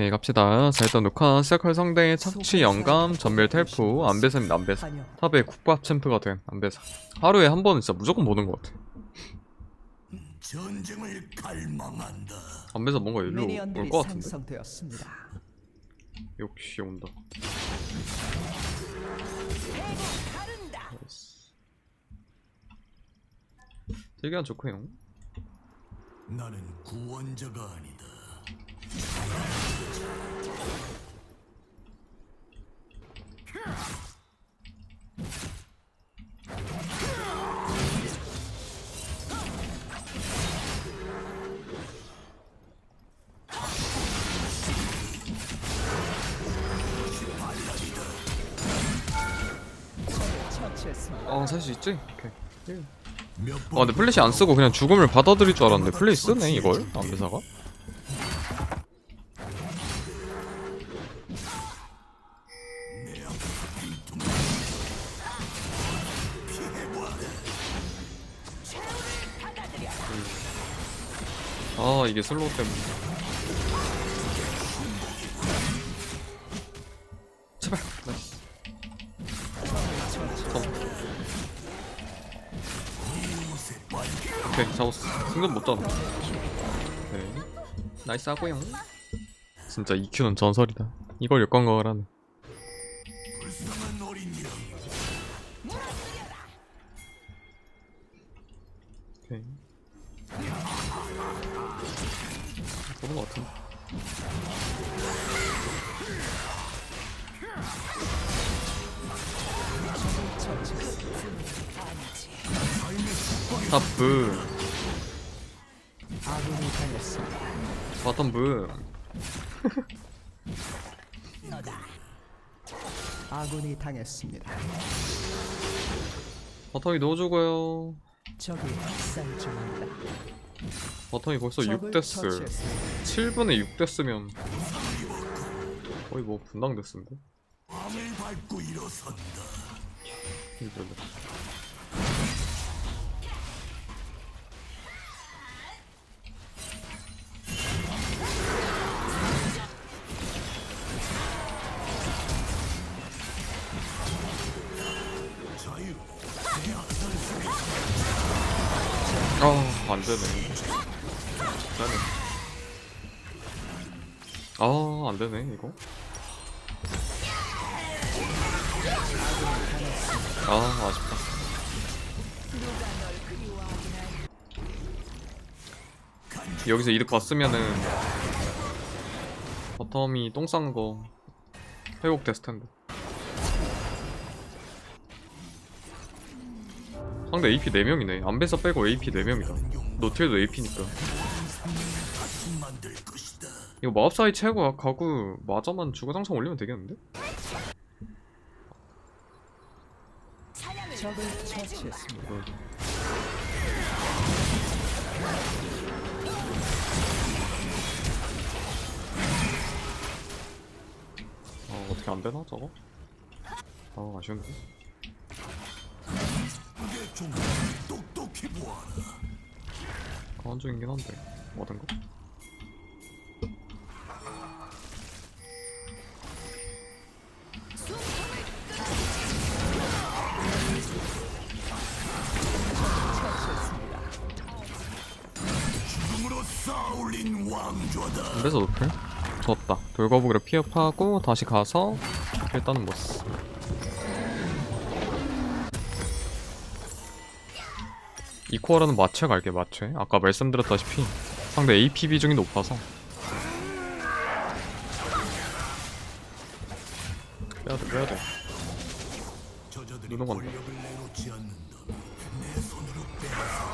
오케이 갑시다 자 일단 녹화 시작할 성대 착취 영감 전멸 텔프 안배사입니다 안배사. 탑의 국밥 챔프가 된 안배사 하루에 한 번은 진짜 무조건 보는 것 같아 전쟁을 갈망한다. 안배사 뭔가 일로 올 것 같은데. 역시 온다. 되게 안 좋고요 나는 구원자가 아니다. 있지? 오케이. 몇아 근데 플래시 안 쓰고 그냥 죽음을 받아들일 줄 알았는데 플래시 쓰네 이걸? 안배사가? 아 이게 슬로우 때문에. 제발 나이스 오케이 잡았어. 승급 못 잡아 오케이 나이스 하고요. 진짜 EQ는 전설이다. 이걸 역광각을 하네. 오케이. 보는 것 같은데 탑브 아군이 당했습니다. 바텀브 아군이 당했습니다. 바텀이 넣어주고요 적이 학살 중입니다. 바텀이 벌써 적을 6데스 처치했습니다. 7분에 6데스면 거의 뭐 분당 데스인데 밤을 밟고 일어선다. 아, 안 되네. 되네. 아, 안 되네, 이거. 아, 아쉽다. 여기서 이득 봤으면은 버텀이 똥 싸는 거 회복됐을 텐데. 상대 AP 4명이네. 안배사 빼고 AP 4명이다. 노틸도 AP니까. 이거 마법사이 채고 가구 마저만 주구장창 올리면 되겠는데? 아 어떻게 안 되나 저거? 아 아쉬운데. 좀 똑똑히 보아라. 가원 중이긴 한데 뭐든 거. 죽음으로 쌓아올린 왕좌다. 그래서 노플? 졌다. 돌거북이를 피업하고 다시 가서 일단은 뭐 못쓰. 이코어라는 마체 갈게 마체. 아까 말씀드렸다시피 상대 AP 비중이 높아서 빼야돼 빼야돼. 손으로 빼앗아.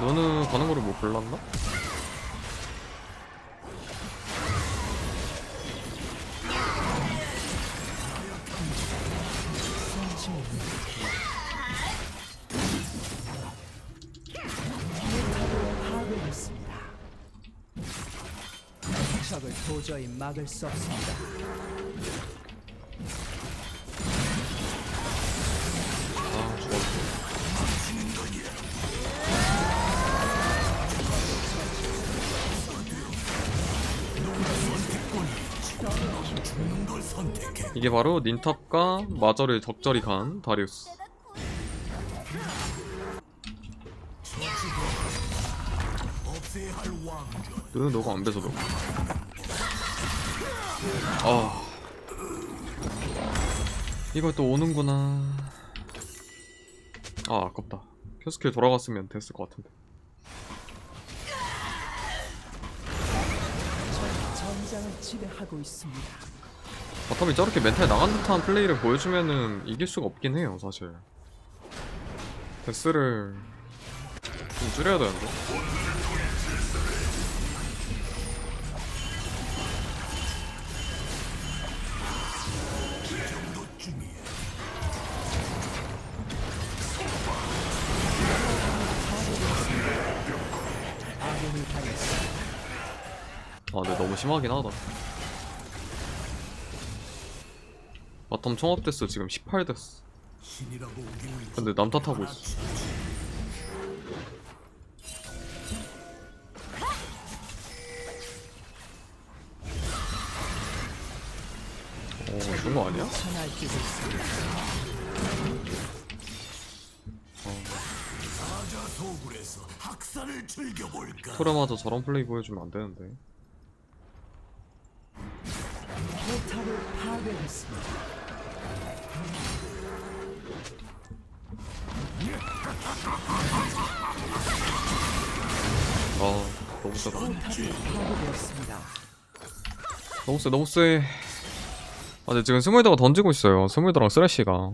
너는 가는 거를 못 골랐나? 막을 수 없습니다. 이게 바로 닌탑과 마저를 적절히 간 다리우스. 너는 너가 안 뺏어 너 아. 이걸 또 오는구나. 아 아깝다. 큐스킬 돌아갔으면 됐을 것 같은데. 전장을 지배하고 있습니다. 바텀이 저렇게 멘탈 나간 듯한 플레이를 보여주면은 이길 수가 없긴 해요 사실. 데스를 좀 줄여야 되는데 심하긴 하다. 총합 데스 지금 18 데스 신이라고 우기는 근데 남 탓하고 있어. 오 좋은 거 아니야? 즐겨볼까 토레마저 저런 플레이 보여주면 안 되는데 파괴했습니다. 아 너무 세다 포탑이 파괴되었습니다. 너무 세 너무 세 아, 근데 지금 스몰더가 던지고 있어요 스몰더랑 쓰레쉬가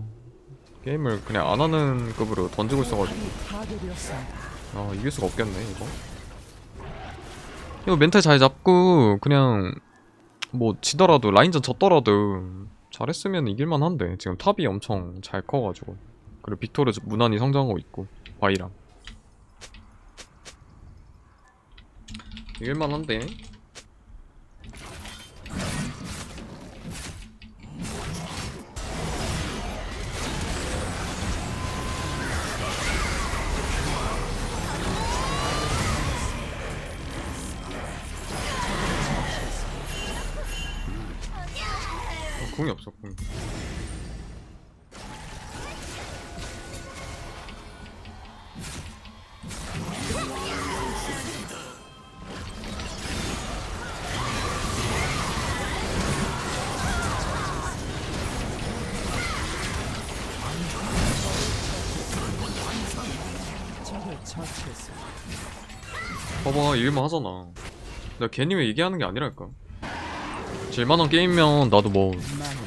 게임을 그냥 안 하는 급으로 던지고 있어가지고 포탑이 파괴되었습니다. 아 이길 수가 없겠네 이거 이거 멘탈 잘 잡고 그냥 뭐 지더라도 라인전 졌더라도 잘했으면 이길만 한데 지금 탑이 엄청 잘 커가지고. 그리고 빅토르 무난히 성장하고 있고 바이랑. 이길만 한데 처치했습니다. 봐봐 이길만 하잖아. 내가 괜히 왜 얘기하는 게 아니랄까? 질만한 게임이면 나도 뭐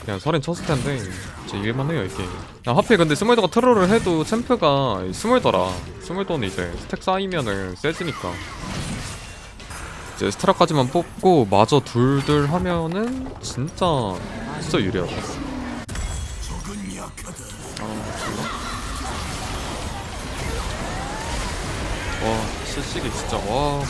그냥 설엔 쳤을 텐데 진짜 이길만 해요 이 게임. 야, 하필 근데 스몰더가 트롤을 해도 챔프가 스몰더라. 스몰더는 이제 스택 쌓이면은 세지니까. 이제 스트라까지만 뽑고 마저 둘둘 하면은 진짜 진짜 유리하다. 아? 와 실식이 진짜 와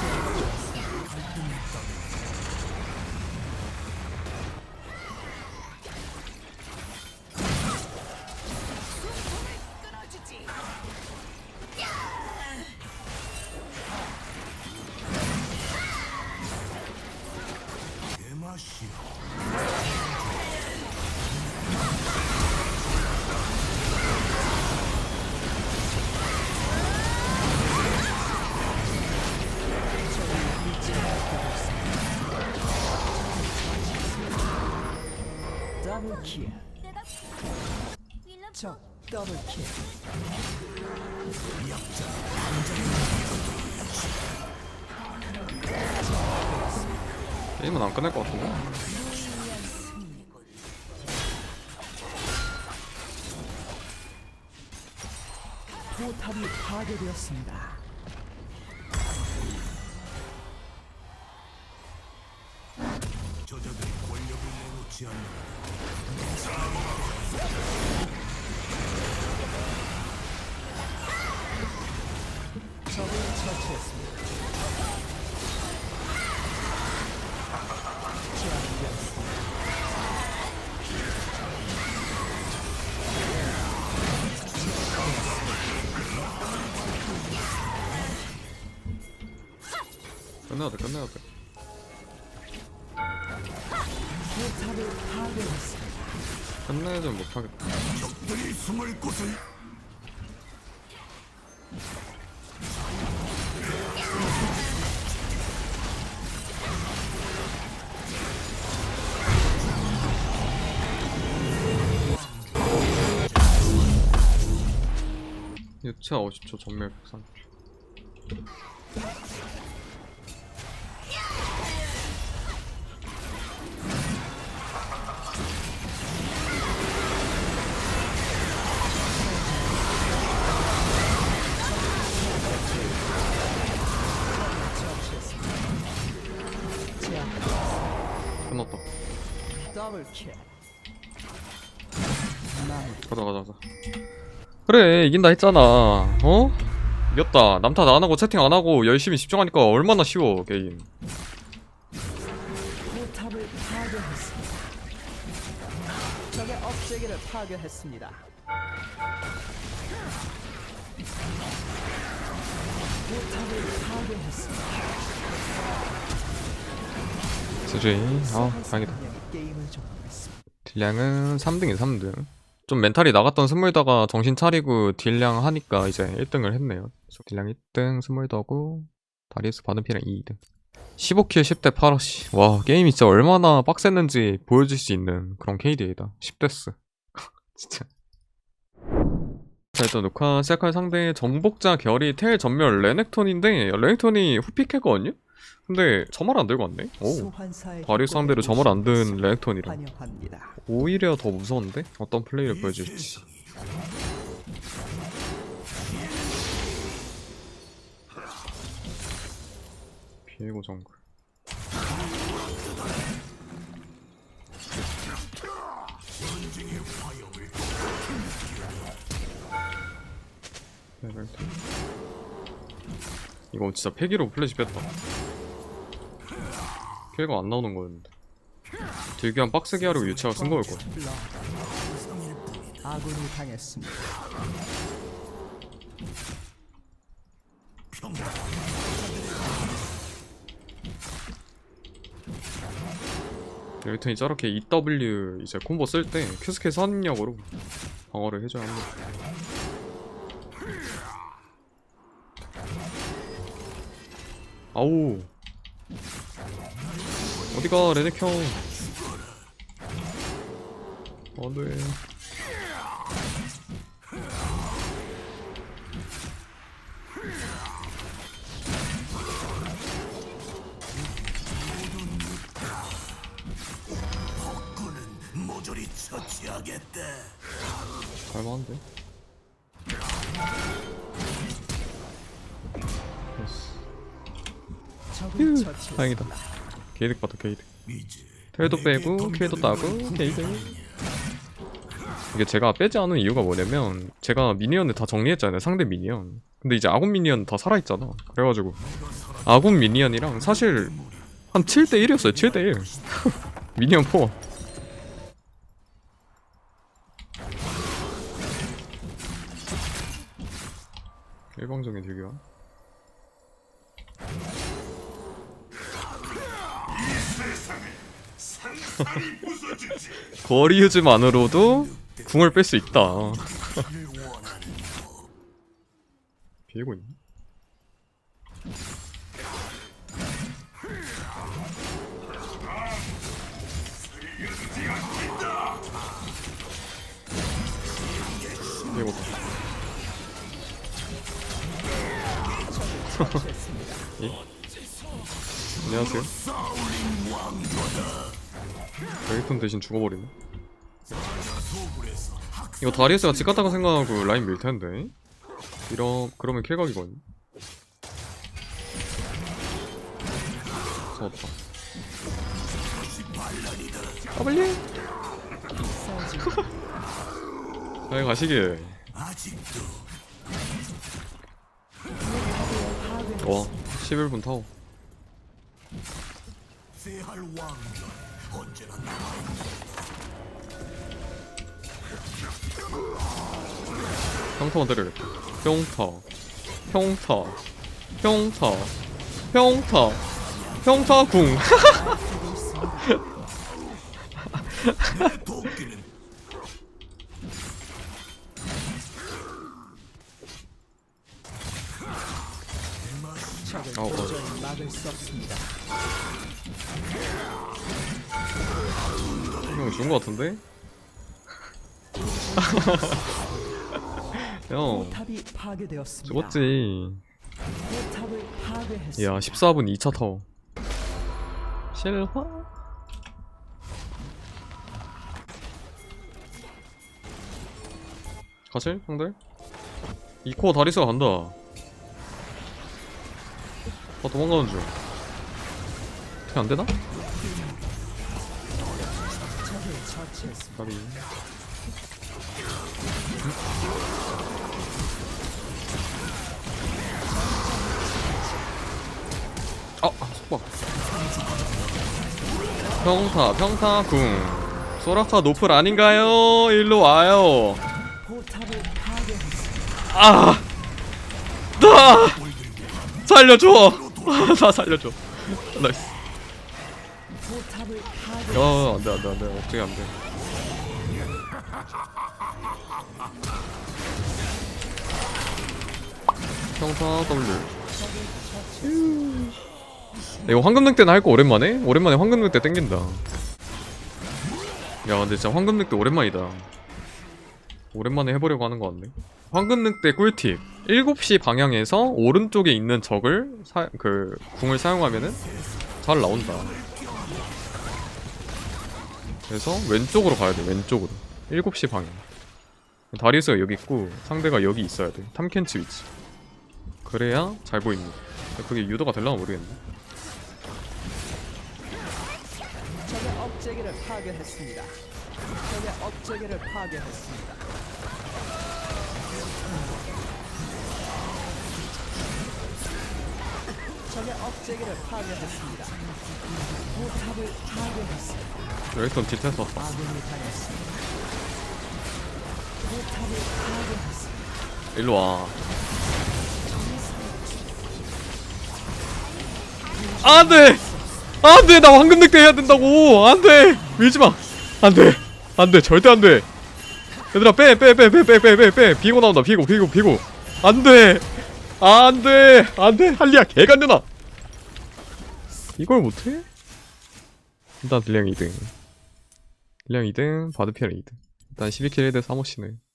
킬. 적 더블 킬. 게임은 안 끝날 것 같은데 포탑이 파괴되었습니다. 저자들 적을 처치했습니다. 돼 파괴했습니다. 끝내좀 못하겠다 적들이 숨을 곳을 유차 50초 전멸 130초 가자 가자 가자. 그래 이긴다 했잖아. 어? 이겼다. 남탓 안하고 채팅 안하고 열심히 집중하니까 얼마나 쉬워 게임 수주이 아 다행이다. 게임을 종료했습니다. 딜량은 3등이 3등. 좀 멘탈이 나갔던 스몰더가 정신 차리고 딜량 하니까 이제 1등을 했네요. 딜량 1등 스몰더고 다리우스 받은 피랑 2등. 15킬 10대 8러시 와 게임이 진짜 얼마나 빡셌는지 보여줄 수 있는 그런 KDA다. 10데스. 진짜 자 일단 녹화 시작할 상대 정복자 결이 텔 전멸 레넥톤인데 레넥톤이 후픽했거든요? 근데 점을 안 들고 왔네? 오 다리우스 상대로 점을 안든 레넥톤이라. 오히려 더 무서운데? 어떤 플레이를 보여줄지 비에고 정글 이거 진짜 패기로 플래시 뺐다 킬가 안 나오는 거였는데 딜교한 빡세게 하려고 유치가 쓴 거일 거야. 아군이 당했습니다. 여기턴이 저렇게 EW 이제 콤보 쓸 때 큐스케 선력으로 방어를 해줘야 합니다. 아우. 어디가 레넥 형? 안돼 모조리 처치하겠다. 잘만한데 다행이다. 게이득 받아 게이득. 텔도 빼고 킬도 따고 게이득. 이게 제가 빼지 않은 이유가 뭐냐면 제가 미니언을 다 정리했잖아요 상대 미니언. 근데 이제 아군 미니언 다 살아있잖아. 그래가지고. 아군 미니언이랑 사실 한 7대 1이었어요 7대 1 미니언 포. 일방적인 딜교 거리 유즈만으로도 궁을 뺄 수 있다. 비고 있네. 예? 안녕하세요 레이톤 대신 죽어버리네. 이거 다리우스가 집 갔다가 생각하고 라인 밀 텐데. 이러 그러면 킬각이거든 잡았다. W 잘 가시길. 와 11분 타워 평터들을 평터. 평터. 평터. 평터. 평터궁. 아, 어, 어. 형 죽은 거 같은데? 형 파괴되었습니다. 죽었지 파괴했습니다. 이야 14분 2차 타워 실화? 가실 형들? 이 코어 다리스가 간다 아 도망가는 중 어떻게 안되나? 처치했습니다. 가비 아, 아 속박 평타 평타 궁 소라카 노플 아닌가요? 일로 와요. 아! 나! 살려줘! 나 살려줘 나이스 야 파괴. 안돼 안 돼 안 돼 어떻게 안 돼 평타 W 이거 황금늑 때는 할거 오랜만에? 오랜만에 황금늑 때 땡긴다. 야 근데 진짜 황금늑 때 오랜만이다. 오랜만에 해보려고 하는 거 같네. 황금늑 때 꿀팁. 7시 방향에서 오른쪽에 있는 적을 사, 그 궁을 사용하면은 잘 나온다. 그래서 왼쪽으로 가야 돼 왼쪽으로 7시 방향 다리우스가 여기 있고 상대가 여기 있어야 돼 탐켄치 위치 그래야 잘 보입니다 그게 유도가 될려나 모르겠네 적의 업체계를 파괴했습니다. 적의 업체계를 파괴했습니다. 적의 업체계를 파괴했습니다. 포탑을 파괴했습니다. 여기선 뒷에서 왔다 일로 와. 안 돼! 안 돼! 나 황금 늑대 해야 된다고! 안 돼! 밀지 마! 안 돼! 안 돼! 절대 안 돼! 얘들아 빼 빼 빼 빼 빼 빼 빼 빼 비고 나온다. 비고 비고 비고! 안 돼! 안 돼! 안 돼! 할리야 개간되나! 이걸 못해? 일단 딜량 2등. 딜량 2등 바드피엘 2등. 일단 12킬 1대 3호씨네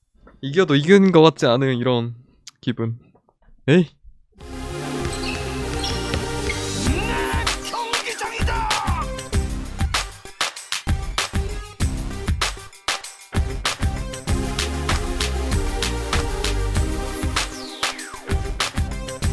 이겨도 이긴 것 같지 않은 이런 기분. 에이